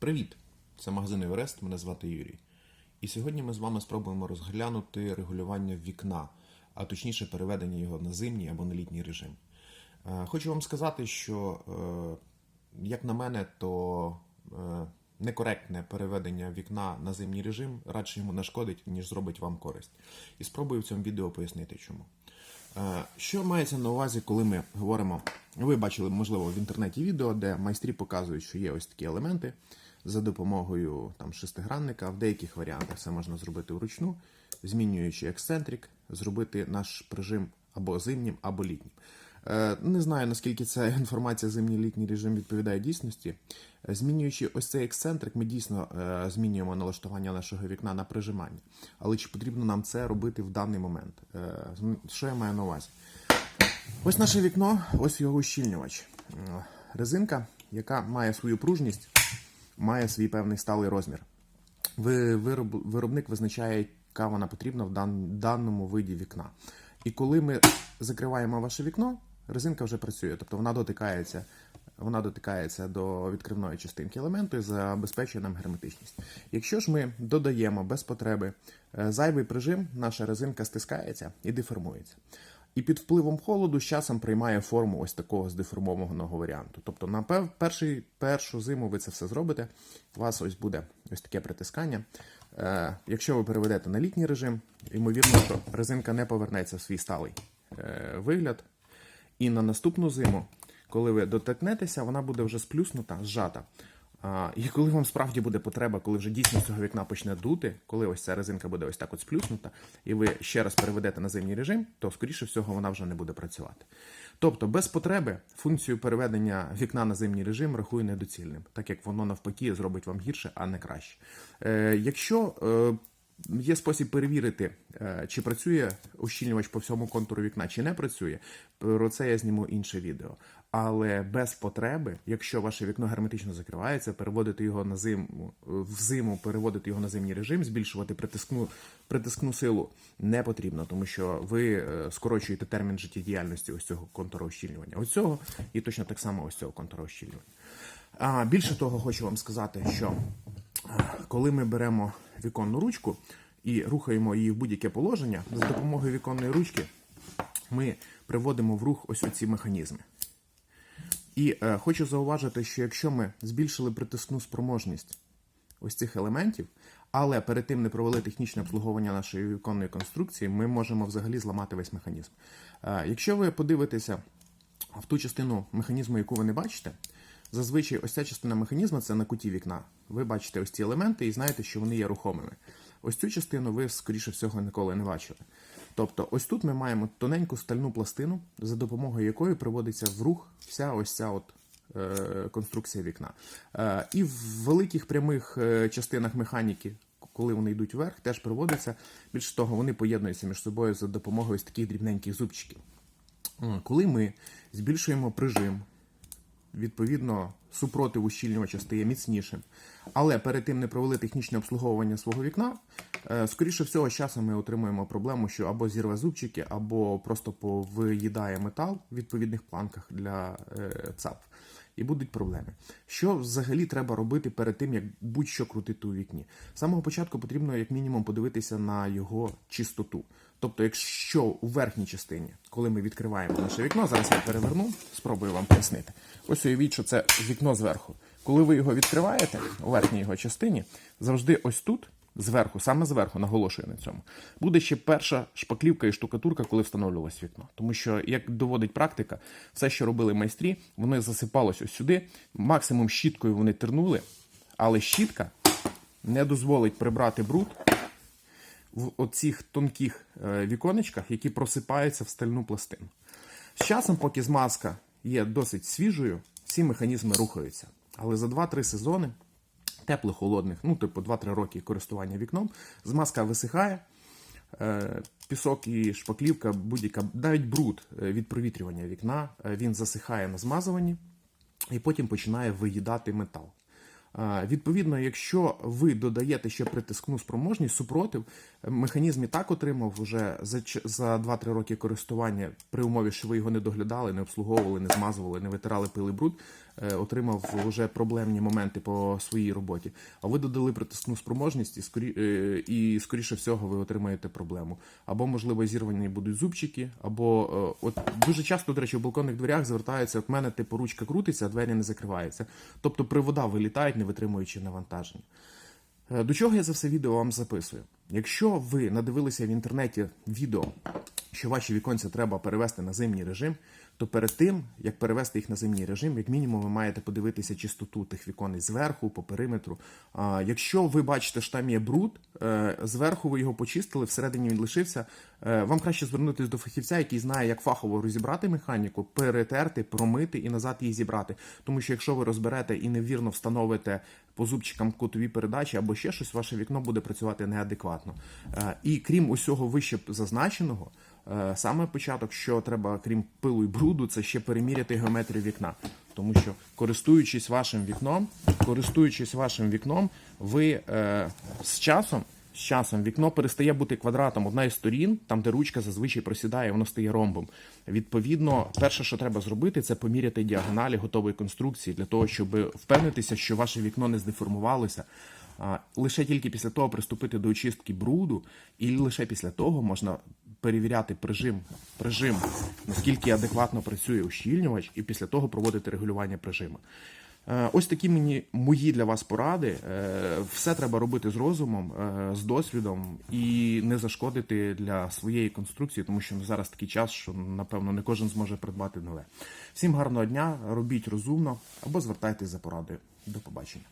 Привіт! Це магазин Еверест, мене звати Юрій. І сьогодні ми з вами спробуємо розглянути регулювання вікна, а точніше переведення його на зимній або на літній режим. Е, Хочу вам сказати, що, е, як на мене, то е, некоректне переведення вікна на зимній режим радше йому нашкодить, ніж зробить вам користь. І спробую в цьому відео пояснити чому. Що мається на увазі, коли ми говоримо? Ви бачили, можливо, в інтернеті відео, де майстрі показують, що є ось такі елементи за допомогою там, шестигранника. В деяких варіантах це можна зробити вручну, змінюючи ексцентрик, зробити наш прижим або зимнім, або літнім. Е, Не знаю, наскільки ця інформація зимній літній режим відповідає дійсності. Е, Змінюючи ось цей ексцентрик, ми дійсно е, змінюємо налаштування нашого вікна на прижимання. Але чи потрібно нам це робити в даний момент? Що я маю на увазі? Ось наше вікно, ось його ущільнювач. Резинка, яка має свою пружність, має свій певний сталий розмір. Вироб- Виробник визначає, яка вона потрібна в дан- даному виді вікна. І коли ми закриваємо ваше вікно, резинка вже працює, тобто вона дотикається, вона дотикається до відкривної частинки елементу і забезпечує нам герметичність. Якщо ж ми додаємо без потреби е, зайвий прижим, наша резинка стискається і деформується. І під впливом холоду з часом приймає форму ось такого здеформованого варіанту. Тобто на перший, першу зиму ви це все зробите, у вас ось буде ось таке притискання. Е, якщо ви переведете на літній режим, ймовірно, що резинка не повернеться в свій сталий е, вигляд. І на наступну зиму, коли ви дотикнетеся, вона буде вже сплюснута, зжата. І коли вам справді буде потреба, коли вже дійсно з цього вікна почне дути, коли ось ця резинка буде ось так от сплюснута, і ви ще раз переведете на зимній режим, то скоріше всього вона вже не буде працювати. Тобто, без потреби функцію переведення вікна на зимній режим рахую недоцільним, так як воно навпаки зробить вам гірше, а не краще. Е, якщо е, Є спосіб перевірити, е, чи працює ущільнювач по всьому контуру вікна, чи не працює. Про це я зніму інше відео. Але без потреби, якщо ваше вікно герметично закривається, переводити його на зиму в зиму, переводити його на зимній режим, збільшувати притискну, притискну силу не потрібно, тому що ви е, скорочуєте термін життєдіяльності ось цього контуру ущільнювання. Ось цього і точно так само ось цього контуру ущільнювання. А більше того, хочу вам сказати, що коли ми беремо віконну ручку і рухаємо її в будь-яке положення, за допомогою віконної ручки ми приводимо в рух ось оці механізми. І е, хочу зауважити, що якщо ми збільшили притискну спроможність ось цих елементів, але перед тим не провели технічне обслуговування нашої віконної конструкції, ми можемо взагалі зламати весь механізм. Е, якщо ви подивитеся в ту частину механізму, яку ви не бачите, зазвичай ось ця частина механізму це на куті вікна. Ви бачите ось ці елементи і знаєте, що вони є рухомими. Ось цю частину ви, скоріше всього, ніколи не бачили. Тобто, ось тут ми маємо тоненьку стальну пластину, за допомогою якої приводиться в рух вся ось ця от е, конструкція вікна. Е, і в великих прямих е, частинах механіки, коли вони йдуть вверх, теж приводиться. Більше того, вони поєднуються між собою за допомогою ось таких дрібненьких зубчиків. Коли ми збільшуємо прижим, відповідно, супротив ущільнювача стає міцнішим. Але перед тим не провели технічне обслуговування свого вікна. е, Скоріше всього, з часом ми отримуємо проблему, що або зірве зубчики, або просто повиїдає метал в відповідних планках для е, ЦАП. І будуть проблеми. Що взагалі треба робити перед тим, як будь-що крутити у вікні? З самого початку потрібно, як мінімум, подивитися на його чистоту. Тобто, якщо у верхній частині, коли ми відкриваємо наше вікно, зараз я переверну, спробую вам пояснити. Ось уявіть, що це вікно зверху. Коли ви його відкриваєте у верхній його частині, завжди ось тут, зверху, саме зверху, наголошую на цьому, буде ще перша шпаклівка і штукатурка, коли встановлювалось вікно. Тому що, як доводить практика, все, що робили майстрі, воно засипалось ось сюди. Максимум щіткою вони тернули, але щітка не дозволить прибрати бруд в оцих тонких е, віконечках, які просипаються в стальну пластину. З часом, поки змазка є досить свіжою, ці механізми рухаються. Але за 2-3 сезони теплих, холодних, ну, типу 2-3 роки користування вікном, змазка висихає, е, пісок і шпаклівка, будь-яка, навіть бруд е, від провітрювання вікна, е, він засихає на змазуванні і потім починає виїдати метал. Відповідно, якщо ви додаєте ще притискну спроможність, супротив, механізм і так отримав вже за, 2-3 роки користування при умові, що ви його не доглядали, не обслуговували, не змазували, не витирали пили бруд, отримав вже проблемні моменти по своїй роботі, а ви додали притискну спроможність, і, скорі... е, і скоріше всього ви отримаєте проблему. Або, можливо, зірвані будуть зубчики, або е, от дуже часто, до речі, в балконних дверях звертаються, от мене типу ручка крутиться, а двері не закриваються. Тобто привода вилітають, не витримуючи навантаження. Е, До чого я це все відео вам записую? Якщо ви надивилися в інтернеті відео, що ваші віконця треба перевести на зимній режим, то перед тим, як перевести їх на зимній режим, як мінімум, ви маєте подивитися чистоту тих віконець зверху, по периметру. Якщо ви бачите, що там є бруд, е, зверху ви його почистили, всередині він лишився. е, Вам краще звернутися до фахівця, який знає, як фахово розібрати механіку, перетерти, промити і назад її зібрати. Тому що якщо ви розберете і невірно встановите по зубчикам кутові передачі або ще щось, ваше вікно буде працювати неадекватно. Е, І крім усього вище зазначеного, саме початок, що треба, крім пилу і бруду, це ще переміряти геометрію вікна. Тому що користуючись вашим вікном, користуючись вашим вікном, ви е, з часом. З часом вікно перестає бути квадратом одна із сторін, там де ручка зазвичай просідає, воно стає ромбом. Відповідно, перше, що треба зробити, це поміряти діагоналі готової конструкції для того, щоб впевнитися, що ваше вікно не здеформувалося. Лише тільки після того приступити до очистки бруду, і лише після того можна перевіряти прижим, прижим, наскільки адекватно працює ущільнювач, і після того проводити регулювання прижиму. Е, Ось такі мені мої для вас поради. Е, Все треба робити з розумом, е, з досвідом і не зашкодити для своєї конструкції, тому що зараз такий час, що напевно не кожен зможе придбати нове. Всім гарного дня, робіть розумно або звертайтесь за порадою. До побачення.